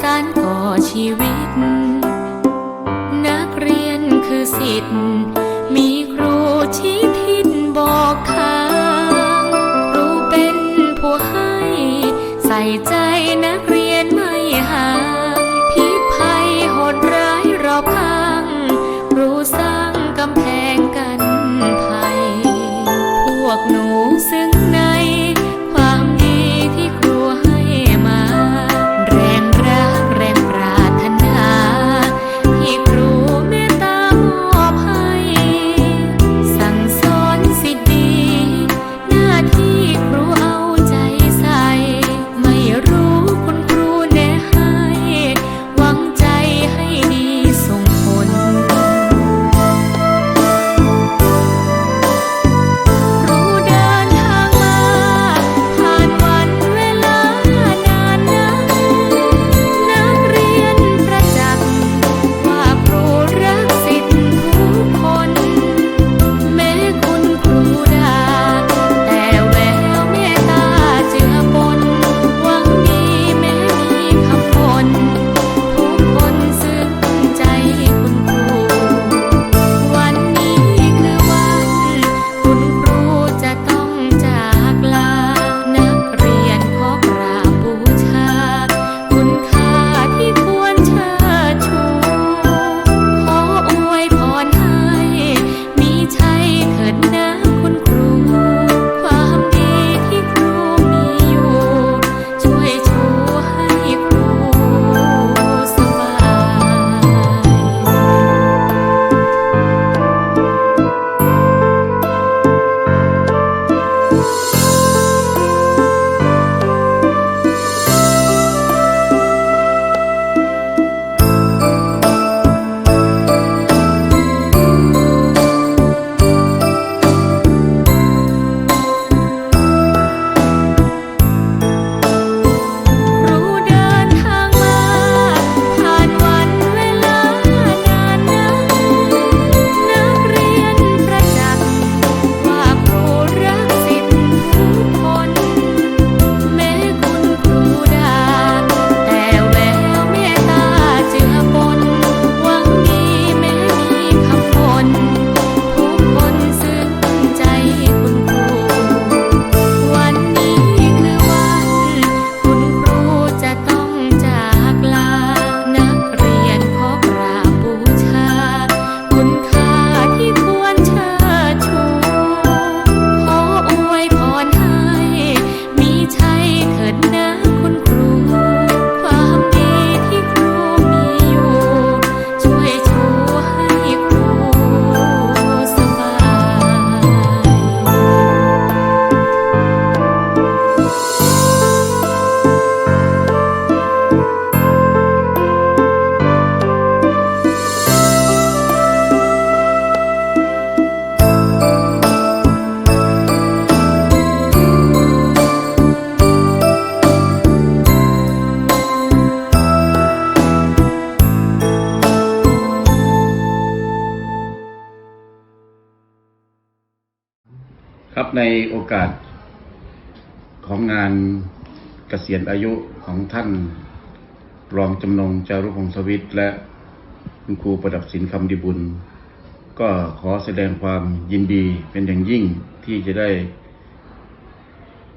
สานก่อชีวิต นักเรียนคือสิทธิ์ มีครูชี้ทิศบอกทางครูเป็นผู้ให้ ใส่ใจนักเรียนไม่ห่างพิษภัยโหดร้ายรอบข้างครูส ในโอกาสของงานเกษียณอายุของท่านรองจำนงจารุพงศวิทย์และคุณครูประดับศิลป์คำดีบุญ ก็ขอแสดงความยินดีเป็นอย่างยิ่งที่จะได้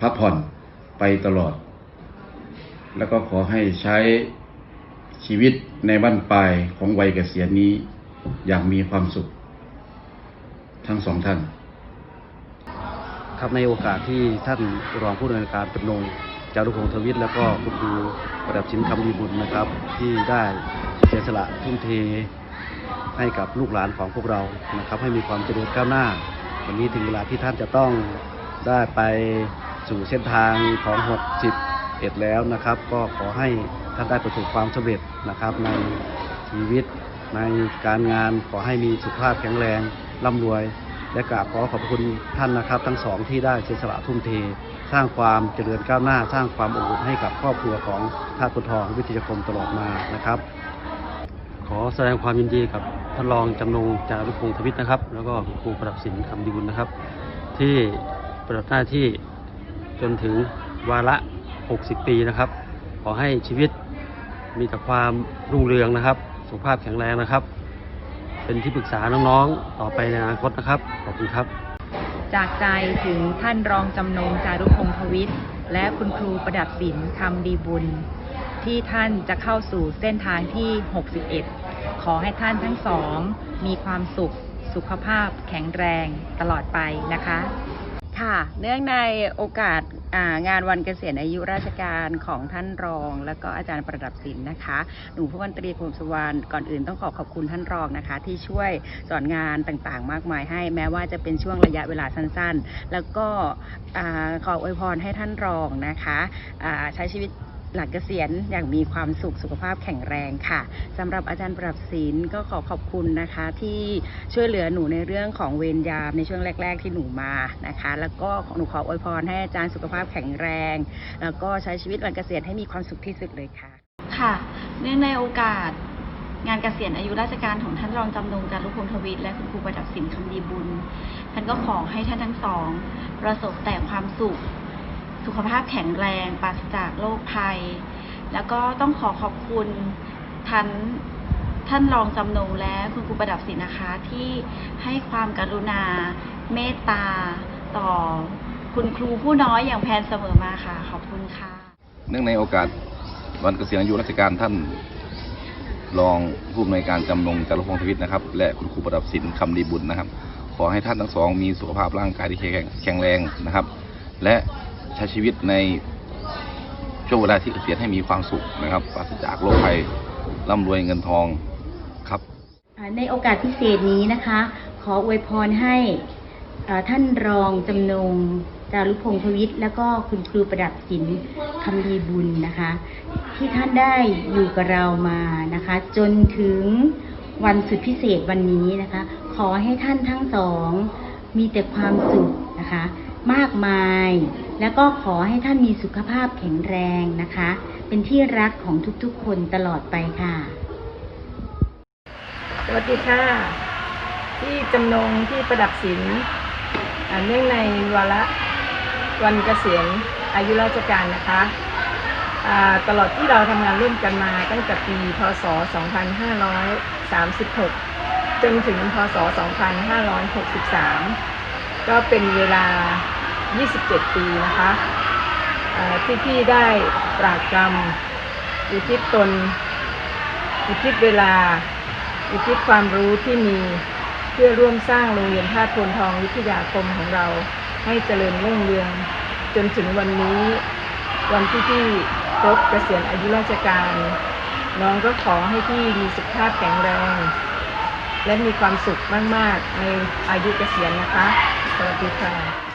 พักผ่อนไปตลอด แล้วก็ขอให้ใช้ชีวิตในบ้านปลายของวัยเกษียณนี้อย่างมีความสุข ทั้งสองท่าน ครับในโอกาสที่ท่านรองผู้ดำเนินการเป็นงจารุพงศ์ทวิทย์แล้วก็คุณครูประดับชินคำดีบุญนะครับ ที่ได้เสียสละทุ่มเทให้กับลูกหลานของพวกเรานะครับ ให้มีความเจริญก้าวหน้า วันนี้ถึงเวลาที่ท่านจะต้องได้ไปสู่เส้นทางของ 61 แล้วนะครับ ก็ขอให้ท่านได้ประสบความสำเร็จนะครับในชีวิตในการงานขอให้มีสุขภาพแข็งแรงร่ำรวย และกราบขอขอบคุณท่านนะครับ ทั้งสองที่ได้เสียสละทุ่มเท สร้างความเจริญก้าวหน้า สร้างความอบอุ่นให้กับครอบครัวของท่าตุณทองวิทยาคมตลอดมานะครับ ขอแสดงความยินดีกับท่านรองจำนงจารุพงศ์ทวิทนะครับ แล้วก็ครูประดับศิลป์คำดีบุญนะครับ ที่ปฏิบัติหน้าที่จนถึงวาระ 60 ปีนะครับ ขอให้ชีวิตมีแต่ความรุ่งเรืองนะครับ สุขภาพแข็งแรงนะครับ เป็นที่ปรึกษาน้องๆ ต่อไปในอนาคตนะครับ ขอบคุณครับ จากใจถึงท่านรองจำนงจารุพงศ์ทวิทและคุณครูประดับศิลป์คำดีบุญ ที่ท่านจะเข้าสู่เส้นทางที่ 61 ขอให้ท่านทั้งสอง มีความสุข สุขภาพแข็งแรงตลอดไปนะคะ ค่ะ เนื่องในโอกาสางานวันเกษียณอายุราชการของท่านรอง และก็อาจารย์ประดับศิลป์นะคะ หนูผู้วันตรีพรมสุวรรณก่อนอื่นต้องขอขอบคุณท่านรองนะคะ ที่ช่วยสอนงานต่างๆ มากมายให้ แม้ว่าจะเป็นช่วงระยะเวลาสั้นๆ แล้วก็อขออวยพรให้ท่านรองนะคะใช้ชีวิต หลังเกษียณอย่างมีความสุขสุขภาพแข็งแรงค่ะสำหรับอาจารย์ประดับศิลป์ก็ขอขอบคุณนะคะ ที่ช่วยเหลือหนูในเรื่องของเวรยามในช่วงแรก ๆ ที่หนูมานะคะ แล้วก็หนูขออวยพรให้อาจารย์สุขภาพแข็งแรง แล้วก็ใช้ชีวิตหลังเกษียณให้มีความสุขที่สุดเลยค่ะ ค่ะ เนื่องในโอกาสงานเกษียณอายุราชการของท่านรองจำนงจารุพงทวิทย์และคุณครูประดับศิลป์คำดีบุญ ท่านก็ขอให้ท่านทั้งสอง ประสบแต่ความสุข สุขภาพแข็งแรงปราศจากโรคภัย แล้วก็ต้องขอขอบคุณท่านท่านรองจำนงและคุณครูประดับศิลป์นะคะที่ให้ความกรุณาเมตตาต่อคุณครูผู้น้อยอย่างแพนเสมอมาค่ะ ขอบคุณค่ะ เนื่องในโอกาสวันเกษียณอายุราชการท่านรองผู้อำนวยการจำนงจารุพงศ์ทวิทย์นะครับ และคุณครูประดับศิลป์คำดีบุญนะครับ ขอให้ท่านทั้งสองมีสุขภาพร่างกายที่แข็งแรงนะครับ และ ใช้ชีวิตในช่วงเวลาที่เกษียณให้มีความสุขนะครับปราศจากโรคภัยร่ำรวยเงินทองครับ ในโอกาสพิเศษนี้นะคะ ขออวยพรให้ท่านรองจำนงจารุพงศ์ทวิทย์แล้วก็คุณครูประดับศิลป์คำดีบุญนะคะ ที่ท่านได้อยู่กับเรามานะคะ จนถึงวันสุดพิเศษวันนี้นะคะ ขอให้ท่านทั้งสองมีแต่ความสุขนะคะ มากมาย แล้วก็ขอให้ท่านมีสุขภาพแข็งแรงนะคะ เป็นที่รักของทุกๆ คนตลอดไปค่ะ สวัสดีค่ะ ที่จำนงที่ประดับศิลป์เนื่องในวาระวันเกษียณอายุราชการนะคะตลอดที่เราทำงานร่วมกันมาตั้งแต่ปีพศ 2536 จนถึงพศ 2563 ก็เป็นเวลา 27 ปีนะคะที่พี่ได้ปรากกรรม อุทิศตน อุทิศเวลา อุทิศความรู้ที่มีเพื่อร่วมสร้างโรงเรียนท่าตุพลทองวิทยาคมของเราให้เจริญรุ่งเรือง จนถึงวันนี้ วันที่พี่ครบเกษียณอายุราชการ น้องก็ขอให้พี่มีสุขภาพแข็งแรง และมีความสุขมาก ๆ ในอายุเกษียณนะคะ สวัสดีค่ะ